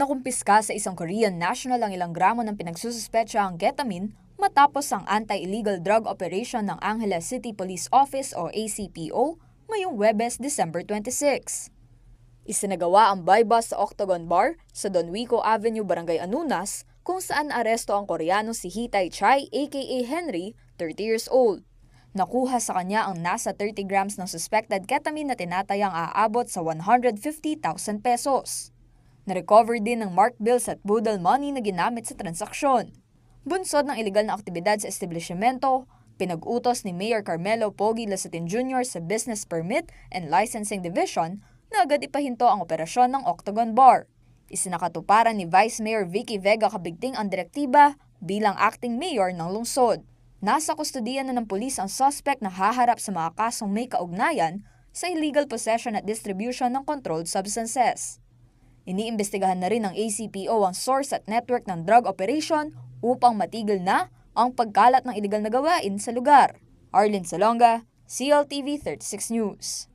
Nakumpiska sa isang Korean national ang ilang gramo ng pinagsususpetsya ang ketamine matapos ang anti-illegal drug operation ng Angeles City Police Office o ACPO ngayong Webes, December 26. Isinagawa ang buy-bust sa Octagon Bar sa Don Wico Avenue, Barangay Anunas kung saan aresto ang Koreano si Hitay Chai aka Henry, 30 years old. Nakuha sa kanya ang nasa 30 grams ng suspected ketamine na tinatayang aabot sa 150,000 pesos. Na-recover din ng mark bills at boodle money na ginamit sa transaksyon. Bunsod ng ilegal na aktibidad sa establishmento, pinag-utos ni Mayor Carmelo Pogi Lasatin Jr. sa Business Permit and Licensing Division na agad ipahinto ang operasyon ng Octagon Bar. Isinakatuparan ni Vice Mayor Vicky Vega Kabigting ang direktiba bilang acting mayor ng lungsod. Nasa kustodiyan na ng pulis ang suspect na haharap sa mga kasong may kaugnayan sa illegal possession at distribution ng controlled substances. Iniimbestigahan na rin ng ACPO ang source at network ng drug operation upang matigil na ang pagkalat ng illegal na gawain sa lugar. Arlene Salonga, CLTV 36 News.